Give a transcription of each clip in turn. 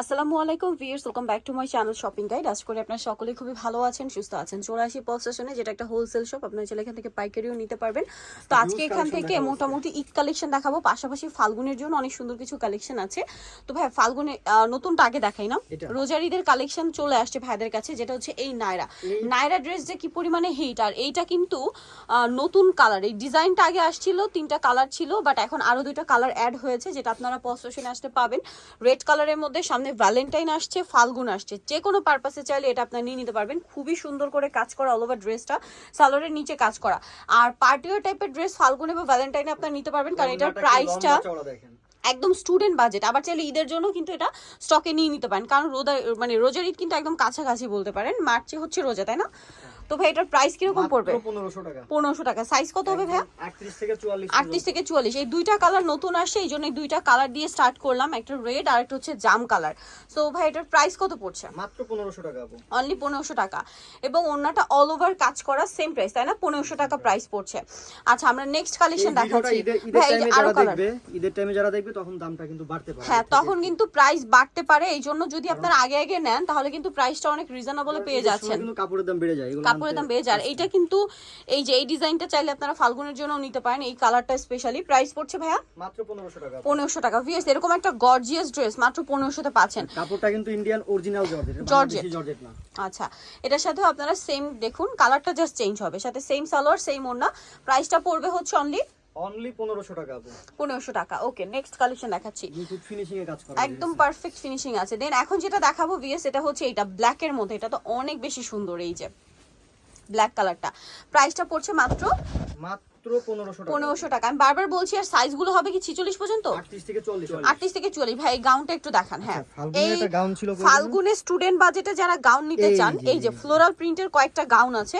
আসসালামু আলাইকুম viewers welcome back to my channel shopping guide আজ করে আপনারা সকলে খুবই ভালো আছেন সুস্থ আছেন। চলে আসি পল স্টেশনে যেটা একটা হোলসেল শপ আপনারা চাইলে এখান থেকে পাইকারিও নিতে পারবেন। তো আজকে এখান থেকে মোটামুটি ঈদ কালেকশন দেখাবো। পাশাপাশি ফাল্গুনের জন্য অনেক সুন্দর কিছু কালেকশন আছে। তো ভাই ফাল্গুনে নতুনটা আগে দেখাই না? রোজার ঈদের কালেকশন চলে আসছে ভাইদের কাছে যেটা হচ্ছে এই নায়রা। নায়রা ড্রেস যে কি পরিমাণে হিট আর এইটা কিন্তু নতুন কালার এই ডিজাইনটা আগে আসছিল তিনটা কালার ছিল বাট এখন আরও দুইটা কালার অ্যাড হয়েছে যেটা আপনারা পল স্টেশনে আসতে পাবেন। রেড কালারের মধ্যে সামনে ভ্যালেন্টাইন আসছে ফাল্গুন আসছে। যে কোনো পারপাসে চাইলে এটা আপনার নিয়ে নিতে পারবেন। খুবই সুন্দর করে কাজ করা অল ওভার ড্রেসটা সালোয়ারের নিচে কাজ করা। আর পার্টিওয়ার টাইপের ড্রেস ফাল্গুন এবং ভ্যালেন্টাইনে আপনার নিতে পারবেন কারণ এটার প্রাইসটা একদম স্টুডেন্ট বাজেট আবার চাইলে ঈদের জন্য কিন্তু এটা স্টকে নিয়ে নিতে পারেন কারণ রোদা মানে রোজার ঈদ কিন্তু একদম কাছাকাছি বলতে পারেন। মার্চে হচ্ছে রোজা তাই না? তো ভাই এটার প্রাইস কীরকম পড়বে? পনেরোশো টাকা। সাইজ কত হবে ভাই আটত্রিশ থেকে চুয়াল্লিশ এই দুইটা কালার নতুন আসছে এই জন্য দুইটা কালার দিয়ে স্টার্ট করলাম। একটা রেড আর একটা হচ্ছে জাম কালার সো ভাই এটার প্রাইস কত পড়ছে? মাত্র পনেরোশো টাকা অনলি পনেরোশো টাকা। এবং অন্যটা অল ওভার কাজ করা সেম প্রাইস তাই না? পনেরোশো টাকা প্রাইস পড়ছে। আচ্ছা আমরা নেক্সট কালেকশন দেখাচ্ছি। ভাই আরও কালার দেখবে ঈদের টাইমে যারা দেখবে তখন দামটা কিন্তু বাড়তে পারে। হ্যাঁ তখন কিন্তু প্রাইস বাড়তে পারে। এই জন্য যদি আপনারা আগে আগে নেন তাহলে কিন্তু প্রাইসটা অনেক রিজনেবল পেয়ে যাচ্ছেন। কিন্তু কাপড়ের দাম বেড়ে যায় কাপড়ের দাম বেড়ে যায়। এইটা কিন্তু এই যে এই ডিজাইনটা চাইলে আপনারা ফাল্গুনের জন্য নিতে পারেন। এই কালারটা স্পেশালি প্রাইস পড়ছে ভাইয়া মাত্র পনেরোশো টাকা। আপু। পনেরোশো টাকা। ভিএস এরকম একটা গর্জিয়াস ড্রেস মাত্র পনেরোশোতে পাচ্ছেন। কাপড়টা কিন্তু Indian original georgette georgette. Georgette না। আচ্ছা এটার সাথেও আপনারা সেম দেখুন কালারটা জাস্ট চেঞ্জ হবে। সাথে সেম সালোয়ার সেম ওড়না। প্রাইসটা পড়বে হচ্ছে অনলি অনলি পনেরোশো টাকা আপু। পনেরোশো টাকা। ওকে নেক্সট কালেকশন দেখাচ্ছি। ফিনিশিং এ কাজ করা একদম পারফেক্ট ফিনিশিং আছে। দেন এখন যেটা দেখাবো ভিএস এটা হচ্ছে এটা ব্ল্যাকের মধ্যে। এটা তো অনেক বেশি সুন্দর এই যে। ব্ল্যাক কালারটা প্রাইসটা পড়ছে মাত্র মাত্র পনেরোশো টাকা। পনেরোশো টাকা। আমি বারবার বলছি আর সাইজগুলো হবে কি ছিচল্লিশ পর্যন্ত? আটত্রিশ থেকে চল্লিশ আটত্রিশ থেকে চুয়াল্লিশ ভাই গাউনটা একটু দেখান হ্যাঁ। আচ্ছা, এই স্টুডেন্ট বাজেটে যারা গাউন নিতে চান এই যে ফ্লোরাল প্রিন্টের কয়েকটা গাউন আছে।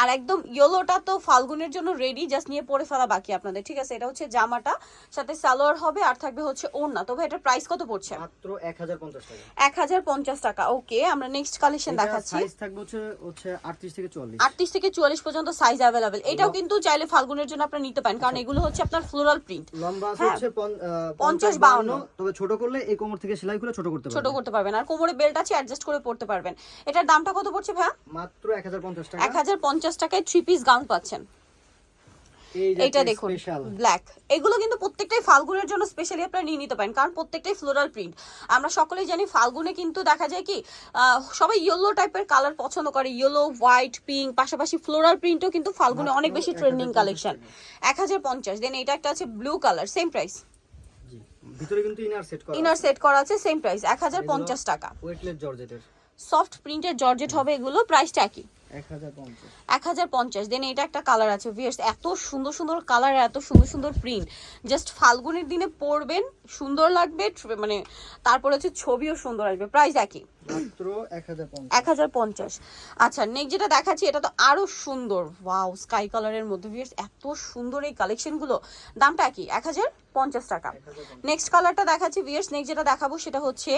আর একদম ইয়েলোটা তো ফাল্গুনের জন্য রেডি জাস্ট নিয়ে পরে ফেলা বাকি আপনাদের ঠিক আছে? এটা হচ্ছে জামাটা সাথে সালোয়ার হবে আর থাকবে হচ্ছে ওড়না। তবে এটার প্রাইস কত পড়ছে? মাত্র এক হাজার পঞ্চাশ টাকা। এক হাজার পঞ্চাশ টাকা ওকে আমরা নেক্সট কালেকশন দেখাচ্ছি। সাইজ থাকবে হচ্ছে হচ্ছে আটত্রিশ থেকে চল্লিশ। আটত্রিশ থেকে চুয়াল্লিশ পর্যন্ত সাইজ অ্যাভেলেবেল এটাও কিন্তু চাইলে ফাল্গুনের জন্য আপনারা নিতে পারেন। কারণ এগুলো হচ্ছে আপনার ফ্লোরাল প্রিন্ট লম্বা হ্যাঁ। হচ্ছে পঞ্চাশ, 50 বাউন্ন। তবে ছোট করলে এই কোমর থেকে সেলাই করে ছোট করতে ছোট করতে পারবেন। আর কোমরে বেল্ট আছে অ্যাডজাস্ট করে পড়তে পারবেন। এটার দামটা কত পড়ছে ভাইয়া? মাত্র এক হাজার পঞ্চাশ টাকা। এক হাজার পঞ্চাশ টাকায় থ্রি পিস গাউন পাচ্ছেন। এইটা দেখুন ব্ল্যাক এগুলো কিন্তু প্রত্যেকটাই ফাল্গুনের জন্য স্পেশালি আপনারা নিয়ে নিতে পারেন কারণ প্রত্যেকটাই ফ্লোরাল প্রিন্ট আমরা সকলেই জানি ফাল্গুনে কিন্তু দেখা যায় কি সবাই ইয়েলো টাইপের কালার পছন্দ করে। ইয়েলো হোয়াইট পিঙ্ক পাশাপাশি ফ্লোরাল প্রিন্টও কিন্তু ফাল্গুনে অনেক বেশি ট্রেন্ডিং কালেকশন এক হাজার পঞ্চাশ। দেন এটা একটা আছে ব্লু কালার সেম প্রাইস জি। ভিতরে কিন্তু ইনার সেট করা ইনার সেট করা আছে সেম প্রাইস এক হাজার পঞ্চাশ টাকা। ওয়েটলেস জর্জেটের। সফট প্রিন্টের জর্জেট হবে এগুলো প্রাইসটা একই। এক হাজার পঞ্চাশ। দেন এটা একটা কালার আছে ভিয়ার্স এত সুন্দর সুন্দর কালার এত সুন্দর সুন্দর প্রিন্ট জাস্ট ফাল্গুনের দিনে পরবেন সুন্দর লাগবে মানে তারপরে হচ্ছে ছবিও সুন্দর আসবে। প্রাইস একই। এক হাজার পঞ্চাশ। আচ্ছা নেক্সট যেটা দেখাচ্ছি এটা তো আরও সুন্দর। ওয়াও স্কাই কালারের মধ্যে এত সুন্দর এই কালেকশনগুলো দামটা এক হাজার পঞ্চাশ টাকা। নেক্সট কালারটা দেখাচ্ছি ভিয়ার্স নেক্সট যেটা দেখাবো সেটা হচ্ছে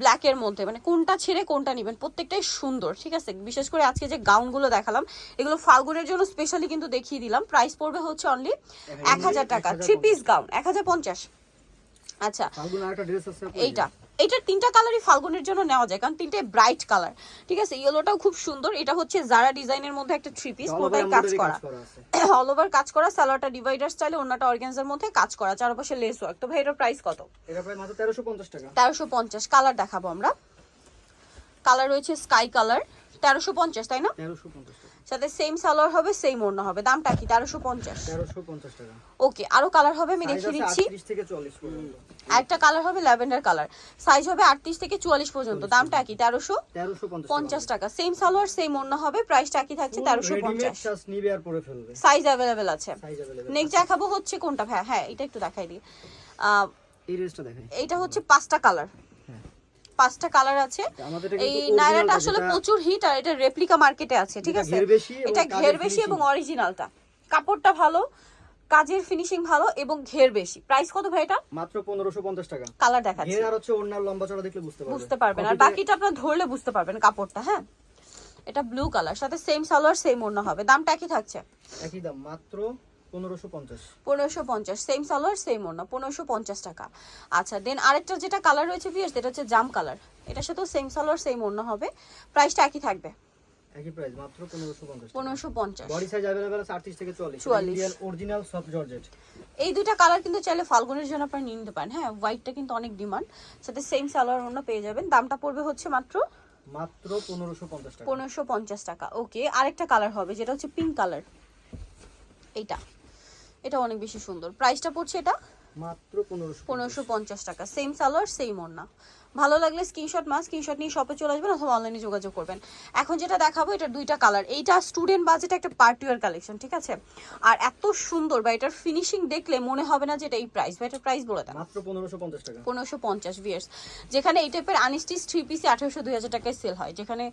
ব্ল্যাকের মধ্যে। মানে কোনটা ছেড়ে কোনটা নেবেন প্রত্যেকটাই সুন্দর ঠিক আছে? বিশেষ করে আজকে যে গাউনগুলো দেখালাম এগুলো ফাল্গুনের জন্য স্পেশালি কিন্তু দেখিয়ে দিলাম। প্রাইস পড়বে হচ্ছে অনলি এক হাজার টাকা। থ্রি পিস গাউন এক হাজার পঞ্চাশ। আচ্ছা। এইটা। এইটার তিনটা কালারই ফাল্গুনের জন্য নেওয়া যায় কারণ তিনটে ব্রাইট কালার ঠিক আছে ইয়েলোটাও খুব সুন্দর এটা হচ্ছে জারা ডিজাইনের মধ্যে একটা থ্রি পিস পুরোটাই কাজ করা অল ওভার কাজ করা সালোয়ারটা ডিভাইডার স্টাইলে অন্যটা অর্গানজার মধ্যে কাজ করা চারপাশে লেস ওয়ার্ক তো ভাই এটার প্রাইস কত? এটা প্রায় মাত্র তেরোশো পঞ্চাশ টাকা। তেরোশো পঞ্চাশ কালার দেখাবো আমরা। কালার রয়েছে স্কাই কালার তেরোশো পঞ্চাশ তাই না? তেরোশো পঞ্চাশ টাকা। সাথে সেম সালোয়ার হবে সেম ওড়না হবে। দামটা কি? তেরোশো পঞ্চাশ। তেরোশো পঞ্চাশ টাকা। ওকে আরও কালার হবে আমি দেখিয়ে দিচ্ছি। 38 থেকে চল্লিশ পর্যন্ত। একটা কালার হবে ল্যাভেন্ডার কালার সাইজ হবে আটত্রিশ থেকে চুয়াল্লিশ পর্যন্ত। দামটা কি? তেরোশো? তেরোশো পঞ্চাশ পঞ্চাশ টাকা। সেম সালোয়ার সেম ওড়না হবে। প্রাইসটা একই থাকছে? তেরোশো পঞ্চাশ। জাস্ট নিবে আর পরে ফেলবে। সাইজ অ্যাভেলেবেল আছে। সাইজ নেক্সট দেখাবো হচ্ছে কোনটা। হ্যাঁ হ্যাঁ এটা একটু দেখাই দিই। এই দেখাই। এইটা হচ্ছে পাঁচটা কালার। পাঁচটা কালার আছে। এই কিন্তু নায়রাটা আসলে প্রচুর হিট আর এটা রেপ্লিকা মার্কেটে আছে ঠিক আছে? এটা ঘের বেশি এবং অরিজিনালটা কাপড়টা ভালো কাজের ফিনিশিং ভালো এবং ঘের বেশি। প্রাইস কত ভাই এটা? মাত্র পনেরোশো পঞ্চাশ টাকা। কালার দেখাচ্ছি। ঘের আর হচ্ছে ওড়নার লম্বা চড়া দেখলে বুঝতে পারবে বুঝতে পারবেন। আর বাকিটা আপনার ধরলে বুঝতে পারবেন কাপড়টা হ্যাঁ? এটা ব্লু কালার সাথে সেম সালোয়ার সেম ওড়না হবে। দামটা একই থাকছে? একই দাম মাত্র পনেরোশো পঞ্চাশ। সেম সালোয়ার সেম পনেরোশো পঞ্চাশ টাকা। আচ্ছা দেন আরেকটা যেটা কালার রয়েছে এটা হচ্ছে জাম কালার এটার সাথেও সেম সালোয়ার সেম হবে। প্রাইসটা একই থাকবে। একই প্রাইস মাত্র পনেরোশো পঞ্চাশ পনেরোশো পঞ্চাশ। বডি সাইজ অ্যাভেলেবেল আছে আটত্রিশ থেকে 44 ইন্ডিয়ান অরিজিনাল সফট জর্জেট এই দুইটা কালার কিন্তু চাইলে ফাল্গুনের জন্য আপনারা নিয়ে নিতে পারেন। হ্যাঁ হোয়াইটটা কিন্তু অনেক ডিমান্ড সাথে সেম সালোয়ার ওড়না পেয়ে যাবেন। দামটা পড়বে হচ্ছে মাত্র মাত্র পনেরোশো পঞ্চাশ টাকা। পনেরোশো পঞ্চাশ টাকা। ওকে আরেকটা কালার হবে যেটা হচ্ছে পিঙ্ক কালার এইটা। এটা অনেক বেশি সুন্দর। প্রাইসটা পড়ছে এটা? মাত্র পনেরোশো পনেরোশো পঞ্চাশ টাকা। সেম সালোয়ার সেম ওড়না। ভালো লাগলে স্ক্রিনশট মা স্ক্রিনশট নিয়ে শপে চলে আসবেন অথবা অনলাইনে যোগাযোগ করবেন। এখন যেটা দেখাবো এটা দুইটা কালার এইটা স্টুডেন্ট বাজেট একটা পার্টিওয়ার কালেকশন ঠিক আছে? আর এত সুন্দর বা এটার ফিনিশিং দেখলে মনে হবে না যে এটা এই প্রাইস বা এটার প্রাইস বলে দেন। মাত্র পনেরোশো পঞ্চাশ টাকা। পনেরোশো পঞ্চাশ ভিয়ার্স যেখানে এই টাইপের আনিস্টিস থ্রি পিসে আঠেরোশো দুই হাজার টাকায় সেল হয়। যেখানে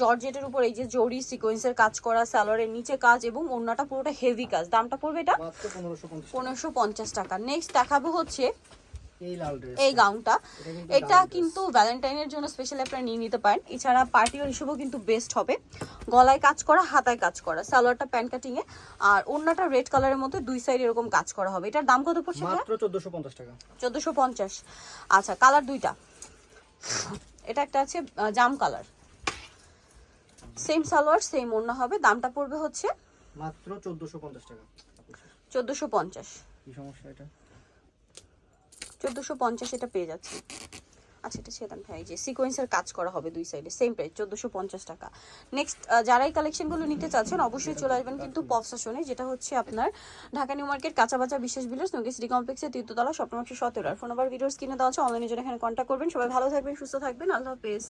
জর্জেটের উপর এই যে জরি সিকোয়েন্সের কাজ করা স্যালোয়ারের নিচে কাজ এবং ওড়নাটা পুরোটা হেভি কাজ। দামটা পড়বে এটা? মাত্র পনেরোশো পঞ্চাশ পনেরোশো পঞ্চাশ টাকা। নেক্সট দেখাবো হচ্ছে এই গাউনটা এটা কিন্তু ভ্যালেন্টাইনের জন্য স্পেশাল আপনারা নিয়ে নিতে পারেন। এছাড়া পার্টিওর হিসেবেও কিন্তু বেস্ট হবে। গলায় কাজ করা হাতায় কাজ করা। সালোয়ারটা প্যান্ট কাটিং এ। আর ওড়নাটা রেড কালারের মধ্যে দুই সাইড এরকম কাজ করা হবে। এটার দাম কত পড়ছে মাত্র চোদ্দশো পঞ্চাশ টাকা। চোদ্দোশো পঞ্চাশ। আচ্ছা কালার দুইটা। এটা একটা আছে জাম কালার সেম সালোয়ার সেম ওড়না হবে। দামটা পড়বে হচ্ছে মাত্র চোদ্দশো পঞ্চাশ টাকা। চোদ্দোশো পঞ্চাশ। কি সমস্যা এটা? চোদ্দোশো পঞ্চাশ এটা পেয়ে যাচ্ছি। আচ্ছা এটা ছেদান ভাই যে সিকোয়েন্সের কাজ করা হবে দুই সাইডে সেম প্রাইস চোদ্দোশো পঞ্চাশ টাকা। নেক্সট যারা এই কালেকশনগুলো নিতে চাচ্ছেন, অবশ্যই চলে আসবেন কিন্তু পপ স্টেশনে যেটা হচ্ছে আপনার ঢাকা নিউ মার্কেট কাঁচা বাঁচা বিশেষ বিলাস নগে সিটি কমপ্লেক্সের তৃতীয়তলা একশো সতেরো। আর ফোন নাম্বার ভিডিওস কিনে দেওয়া আছে অনলাইনে জন্য এখানে কন্ট্যাক্ট করবেন। সবাই ভালো থাকবেন, সুস্থ থাকবেন, আল্লাহ হাফেজ।